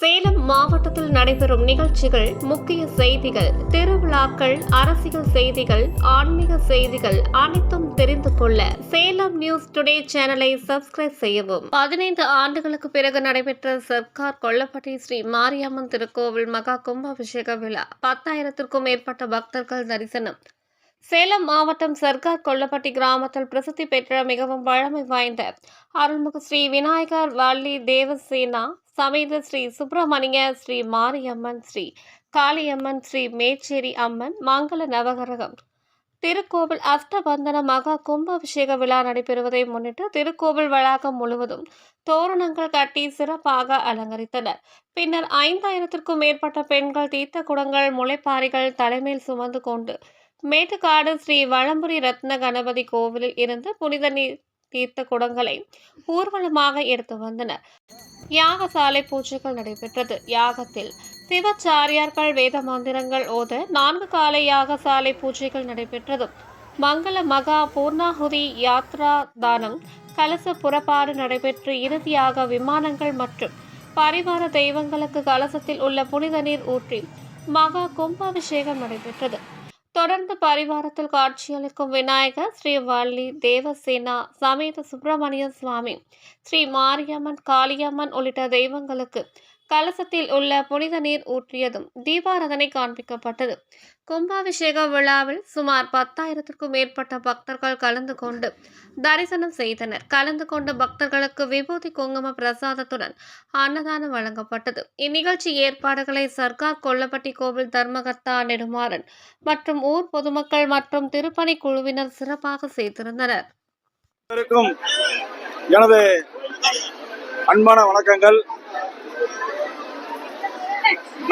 சேலம் மாவட்டத்தில் நடைபெறும் நிகழ்ச்சிகள் முக்கிய செய்திகள் திருவிழாக்கள் அரசியல் செய்திகள் ஆன்மீக செய்திகள் அனைத்தும் தெரிந்து கொள்ள சேலம் நியூஸ் டுடே சேனலை சப்ஸ்கிரைப் செய்யவும். பதினைந்து ஆண்டுகளுக்கு பிறகு நடைபெற்ற சர்க்கார் கொல்லப்பட்டி ஸ்ரீ மாரியம்மன் திருக்கோவில் மகா கும்பாபிஷேக விழா பத்தாயிரத்திற்கும் மேற்பட்ட பக்தர்கள் தரிசனம். சேலம் மாவட்டம் சர்க்கார் கொல்லப்பட்டி கிராமத்தில் பிரசித்தி பெற்ற மிகவும் பழமை வாய்ந்த அருள்மிகு ஸ்ரீ விநாயகர் வள்ளி தேவசேனா சமேத ஸ்ரீ சுப்பிரமணிய ஸ்ரீ மாரியம்மன் ஸ்ரீ காளியம்மன் ஸ்ரீ மேச்சேரி அம்மன் மங்கள நவகரகம். திருக்கோவில் அஷ்டபந்தன மகா கும்பாபிஷேக விழா நடைபெறுவதை முன்னிட்டு திருக்கோவில் வளாகம் முழுவதும் தோரணங்கள் கட்டி சிறப்பாக அலங்கரித்தனர். பின்னர் ஐந்தாயிரத்திற்கும் மேற்பட்ட பெண்கள் தீர்த்த குடங்கள் முளைப்பாரிகள் தலைமையில் சுமந்து கொண்டு மேட்டுக்காடு ஸ்ரீ வளம்புரி ரத்ன கணபதி கோவிலில் இருந்து புனித நீர் தீர்த்த குடங்களை ஊர்வலமாக எடுத்து வந்தனர். யாகசாலை பூஜைகள் நடைபெற்றது. யாகத்தில் சிவச்சாரியார்கள் வேத மந்திரங்கள் ஓத நான்கு கால யாகசாலை பூஜைகள் நடைபெற்றது. மங்கள மகா பூர்ணாகுதி யாத்ரா தானம் கலச புறப்பாடு நடைபெற்று இறுதியாக விமானங்கள் மற்றும் பரிவார தெய்வங்களுக்கு கலசத்தில் உள்ள புனித நீர் ஊற்றி மகா கும்பாபிஷேகம் நடைபெற்றது. தொடர்ந்து பரிவாரத்தில் காட்சியளிக்கும் விநாயகர் ஸ்ரீ வள்ளி தேவசேனா சமேத சுப்பிரமணிய சுவாமி ஸ்ரீ மாரியம்மன் காளியம்மன் உள்ளிட்ட தெய்வங்களுக்கு கலசத்தில் உள்ள புனித நீர் ஊற்றியதும் தீபாரதனை காண்பிக்கப்பட்டது. கும்பாபிஷேக விழாவில் சுமார் பத்தாயிரத்திற்கும் மேற்பட்ட பக்தர்கள் கலந்து கொண்டு தரிசனம் செய்தனர். கலந்து கொண்ட பக்தர்களுக்கு விபூதி குங்கும பிரசாதத்துடன் அன்னதானம் வழங்கப்பட்டது. இந்நிகழ்ச்சி ஏற்பாடுகளை சர்க்கார் கொல்லப்பட்டி கோவில் தர்மகர்த்தா நெடுமாறன் மற்றும் ஊர் பொதுமக்கள் மற்றும் திருப்பணி குழுவினர் சிறப்பாக செய்திருந்தனர். எனது அன்பான வணக்கங்கள்.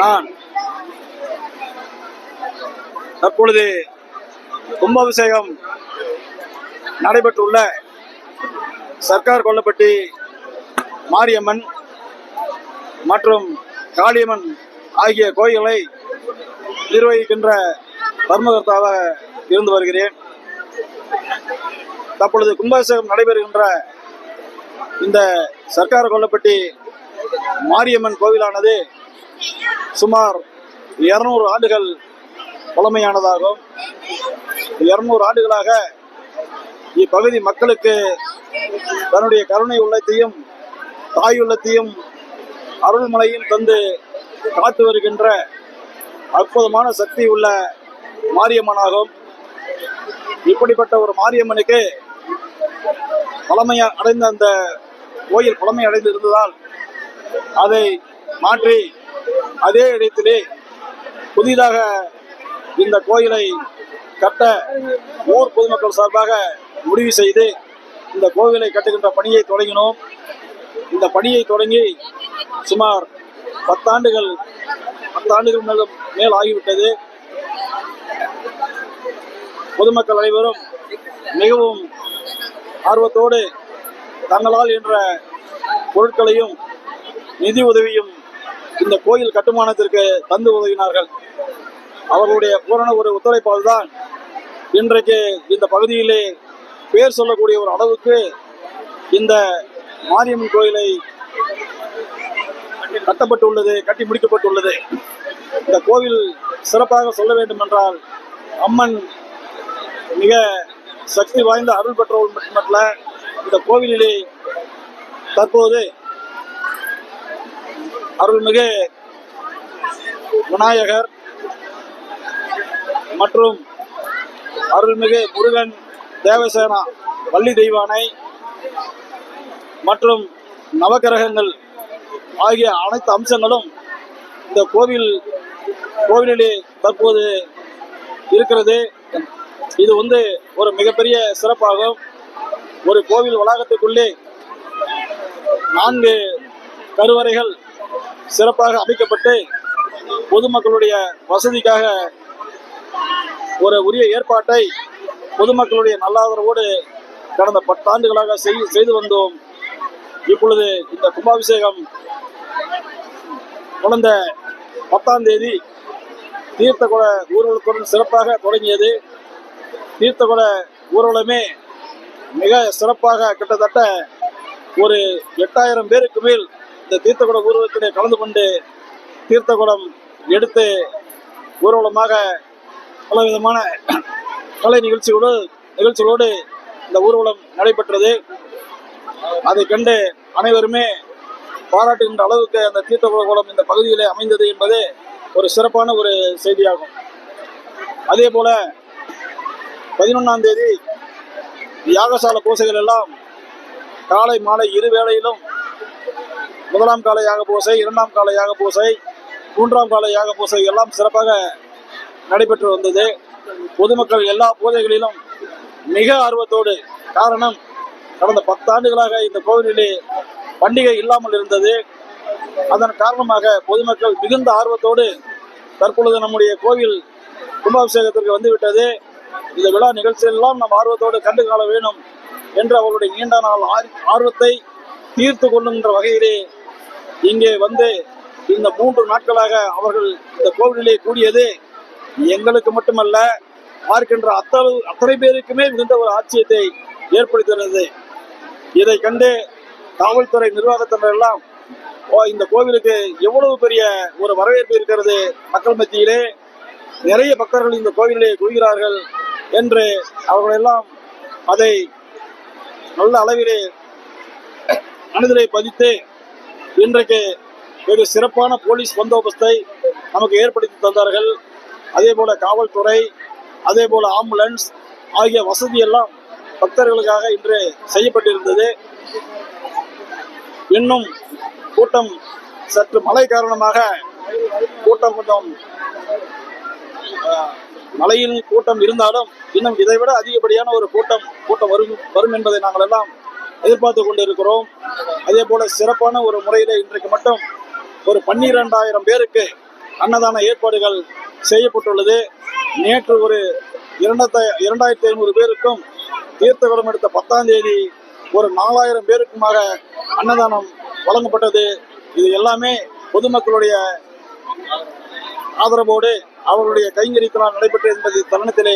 நான் தற்பொழுது கும்பாபிஷேகம் நடைபெற்றுள்ள சர்க்கார் கொல்லப்பட்டி மாரியம்மன் மற்றும் காளியம்மன் ஆகிய கோயில்களை நிர்வகிக்கின்ற தர்மகர்த்தாவாக இருந்து வருகிறேன். தற்பொழுது கும்பாபிஷேகம் நடைபெறுகின்ற இந்த சர்க்கார் கொல்லப்பட்டி மாரியம்மன் கோவிலானது சுமார் இருநூறு ஆண்டுகள் பழமையானதாகும் இருநூறு ஆண்டுகளாக இப்பகுதி மக்களுக்கு தன்னுடைய கருணை உள்ளத்தையும் தாய் உள்ளத்தையும் அருள்மலையும் தந்து காத்து வருகின்ற அற்புதமான சக்தி உள்ள மாரியம்மனாகும். இப்படிப்பட்ட ஒரு மாரியம்மனுக்கு பழமை அடைந்த அந்த கோயில் பழமை அடைந்து இருந்ததால் அதை மாற்றி அதே இடத்திலே புதிதாக இந்த கோயிலை கட்ட ஊர் பொதுமக்கள் சார்பாக முடிவு செய்து இந்த கோவிலை கட்டுகின்ற பணியை தொடங்கினோம். இந்த பணியை தொடங்கி சுமார் பத்தாண்டுகள் பத்தாண்டுகள் மேலும் மேல் ஆகிவிட்டது. பொதுமக்கள் அனைவரும் மிகவும் ஆர்வத்தோடு தங்களால் என்ற பொருட்களையும் நிதி உதவியும் இந்த கோயில் கட்டுமானத்திற்கு தந்து உதவினார்கள். அவர்களுடைய பூரண ஒரு ஒத்துழைப்பால் தான் இன்றைக்கு இந்த பகுதியிலே பேர் சொல்லக்கூடிய ஒரு அளவுக்கு இந்த மாரியம்மன் கோயிலை கட்டப்பட்டுள்ளது கட்டி முடிக்கப்பட்டுள்ளது. இந்த கோவில் சிறப்பாக சொல்ல வேண்டும் என்றால் அம்மன் மிக சக்தி வாய்ந்த அருள் பெற்றவள் மட்டுமல்ல இந்த கோவிலிலே தற்போது அருள்மிகு விநாயகர் மற்றும் அருள்மிகு முருகன் தேவசேனா வள்ளி தெய்வானை மற்றும் நவக்கிரகங்கள் ஆகிய அனைத்து அம்சங்களும் இந்த கோவில் கோவிலிலே தற்போது இருக்கிறது. இது வந்து ஒரு மிகப்பெரிய சிறப்பாகும். ஒரு கோவில் வளாகத்துக்குள்ளே நான்கு கருவறைகள் சிறப்பாக அமைக்கப்பட்டு பொதுமக்களுடைய வசதிக்காக ஒரு உரிய ஏற்பாட்டை பொதுமக்களுடைய நல்லாதரவோடு கடந்த பத்தாண்டுகளாக செய்- செய்து வந்தோம். இப்பொழுது இந்த கும்பாபிஷேகம் கடந்த பத்தாம் தேதி தீர்த்தகுல ஊர்வலத்துடன் சிறப்பாக தொடங்கியது. தீர்த்தகுல ஊர்வலமே மிக சிறப்பாக கிட்டத்தட்ட ஒரு எட்டாயிரம் பேருக்கு மேல் இந்த தீர்த்தகுட ஊர்வலத்திலே கலந்து கொண்டு தீர்த்தகுடம் எடுத்து ஊர்வலமாக பல விதமான கலை நிகழ்ச்சிகளோடு நிகழ்ச்சிகளோடு இந்த ஊர்வலம் நடைபெற்றது. அதை கண்டு அனைவருமே பாராட்டுகின்ற அளவுக்கு அந்த தீர்த்தகுட கோலம் இந்த பகுதியிலே அமைந்தது என்பது ஒரு சிறப்பான ஒரு செய்தியாகும். அதே போல பதினொன்றாம் தேதி யாகசால பூசைகள் எல்லாம் காலை மாலை இரு வேளையிலும் முதலாம் கால யாக பூசை இரண்டாம் கால யாக பூசை மூன்றாம் கால யாக பூசை எல்லாம் சிறப்பாக நடைபெற்று வந்தது. பொதுமக்கள் எல்லா பூஜைகளிலும் மிக ஆர்வத்தோடு காரணம் கடந்த பத்தாண்டுகளாக இந்த கோவிலிலே பண்டிகை இல்லாமல் இருந்தது. அதன் காரணமாக பொதுமக்கள் மிகுந்த ஆர்வத்தோடு தற்பொழுது நம்முடைய கோவில் கும்பாபிஷேகத்திற்கு வந்துவிட்டது. இந்த விழா நிகழ்ச்சியெல்லாம் நாம் ஆர்வத்தோடு கண்டு காண வேணும் என்று அவருடைய நீண்ட நாள் ஆர்- ஆர்வத்தை தீர்த்து கொள்ளுகின்ற வகையிலே இங்கே வந்து இந்த மூன்று நாட்களாக அவர்கள் இந்த கோவிலிலே கூடியது எங்களுக்கு மட்டுமல்ல பார்க்கின்ற அத்தனை அத்தனை பேருக்குமே மிகுந்த ஒரு ஆச்சரியத்தை ஏற்படுத்தினது இதை கண்டு காவல்துறை நிர்வாகத்தினர் எல்லாம் ஓ இந்த கோவிலுக்கு எவ்வளவு பெரிய ஒரு வரவேற்பு இருக்கிறது மக்கள் மத்தியிலே? நிறைய பக்தர்கள் இந்த கோவிலே குவிகிறார்கள் என்று அவர்களெல்லாம் அதை நல்ல அளவிலே மனதிலே பதித்து இன்றைக்கு ஒரு சிறப்பான போலீஸ் பந்தோபஸ்தை நமக்கு ஏற்படுத்தி தந்தார்கள். அதே போல காவல்துறை அதே போல ஆம்புலன்ஸ் ஆகிய வசதி எல்லாம் பக்தர்களுக்காக இன்று செய்யப்பட்டிருந்தது. இன்னும் கூட்டம் சற்று மழை காரணமாக கூட்டம் கொஞ்சம் மலையில் கூட்டம் இருந்தாலும் இன்னும் இதைவிட அதிகப்படியான ஒரு கூட்டம் கூட்டம் வரும் வரும் என்பதை நாங்கள் எல்லாம் எதிர்பார்த்து கொண்டிருக்கிறோம். அதே போல சிறப்பான ஒரு முறையில் இன்றைக்கு மட்டும் ஒரு பன்னிரெண்டாயிரம் பேருக்கு அன்னதான ஏற்பாடுகள் செய்யப்பட்டுள்ளது. நேற்று ஒரு இரண்டாயிரத்தி இரண்டாயிரத்தி ஐநூறு பேருக்கும் தீர்த்தகுடம் எடுத்த பத்தாம் தேதி ஒரு நாலாயிரம் பேருக்குமாக அன்னதானம் வழங்கப்பட்டது. இது எல்லாமே பொதுமக்களுடைய ஆதரவோடு அவர்களுடைய கைங்கரித்தலால் நடைபெற்ற என்பது தருணத்திலே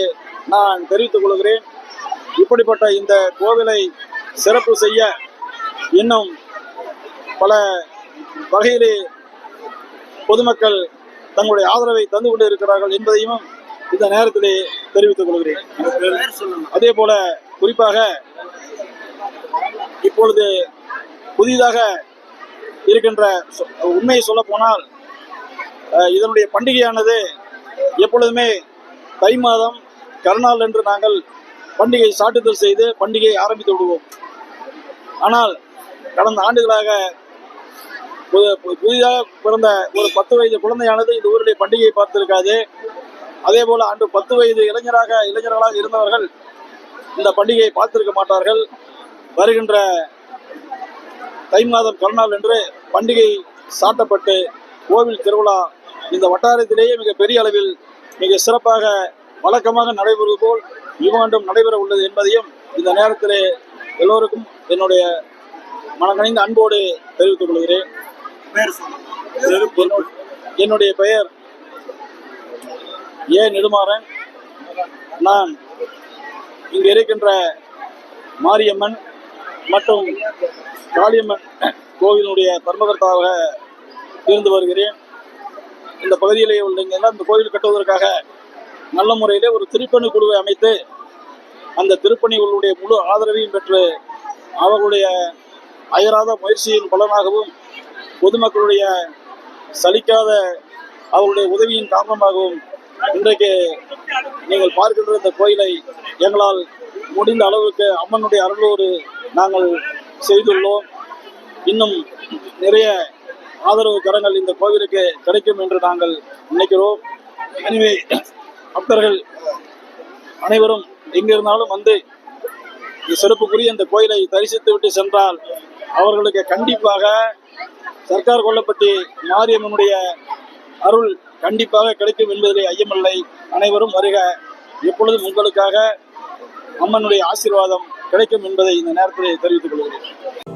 நான் தெரிவித்துக் கொள்கிறேன். இப்படிப்பட்ட இந்த கோவிலை சிறப்பு செய்ய இன்னும் பல வகையிலே பொதுமக்கள் தங்களுடைய ஆதரவை தந்து கொண்டு இருக்கிறார்கள் என்பதையும் இந்த நேரத்திலே தெரிவித்துக் கொள்கிறேன். அதே போல குறிப்பாக இப்பொழுது புதிதாக இருக்கின்ற சொ- உண்மையை சொல்ல போனால் இதனுடைய பண்டிகையானது எப்பொழுதுமே தை மாதம் கருநாள் என்று நாங்கள் பண்டிகை சாட்டுதல் செய்து பண்டிகையை ஆரம்பித்து விடுவோம். ஆனால் கடந்த ஆண்டுகளாக புதிதாக பிறந்த ஒரு பத்து வயது குழந்தையானது இந்த ஊரிலே பண்டிகையை பார்த்திருக்காது. அதே போல அன்று பத்து வயது இளைஞராக இளைஞர்களாக இருந்தவர்கள் இந்த பண்டிகையை பார்த்திருக்க மாட்டார்கள். வருகின்ற தை மாதம் கருநாள் என்று பண்டிகை சாட்டப்பட்டு கோவில் திருவிழா இந்த வட்டாரத்திலேயே மிக பெரிய அளவில் மிக சிறப்பாக வழக்கமாக நடைபெறுவது போல் இவ்வாண்டும் நடைபெற உள்ளது என்பதையும் இந்த நேரத்திலே எல்லோருக்கும் என்னுடைய மனங்கணிந்த அன்போடு தெரிவித்துக் கொள்கிறேன். என்னுடைய- என்னுடைய பெயர் ஏ நெடுமாறன். நான் இங்கு இருக்கின்ற மாரியம்மன் மற்றும் காளியம்மன் கோவிலுடைய தர்மகர்த்தாவாக இருந்து வருகிறேன். இந்த பகுதியிலே உள்ளீங்கன்னா இந்த கோவில் கட்டுவதற்காக நல்ல முறையிலே ஒரு திருப்பணி குழுவை அமைத்து அந்த திருப்பணிகளுடைய முழு ஆதரவையும் பெற்று அவர்களுடைய அயராத முயற்சியின் பலனாகவும் பொதுமக்களுடைய சலிக்காத அவர்களுடைய உதவியின் காரணமாகவும் இன்றைக்கு நீங்கள் பார்க்கின்ற இந்த கோயிலை எங்களால் முடிந்த அளவுக்கு அம்மனுடைய அருளோடு நாங்கள் செய்துள்ளோம். இன்னும் நிறைய ஆதரவு கரங்கள் இந்த கோவிலுக்கு கிடைக்கும் என்று நாங்கள் நினைக்கிறோம். எனவே பக்தர்கள் அனைவரும் எங்கிருந்தாலும் வந்து சிறப்புக்குரிய இந்த கோயிலை தரிசித்து விட்டு சென்றால் அவர்களுக்கு கண்டிப்பாக சர்க்கார் கொல்லப்பட்டி மாரியம்மனுடைய அருள் கண்டிப்பாக கிடைக்கும் என்பதிலே ஐயமில்லை. அனைவரும் வருக. எப்பொழுதும் உங்களுக்காக அம்மனுடைய ஆசீர்வாதம் கிடைக்கும் என்பதை இந்த நேரத்தில் தெரிவித்துக் கொள்கிறேன்.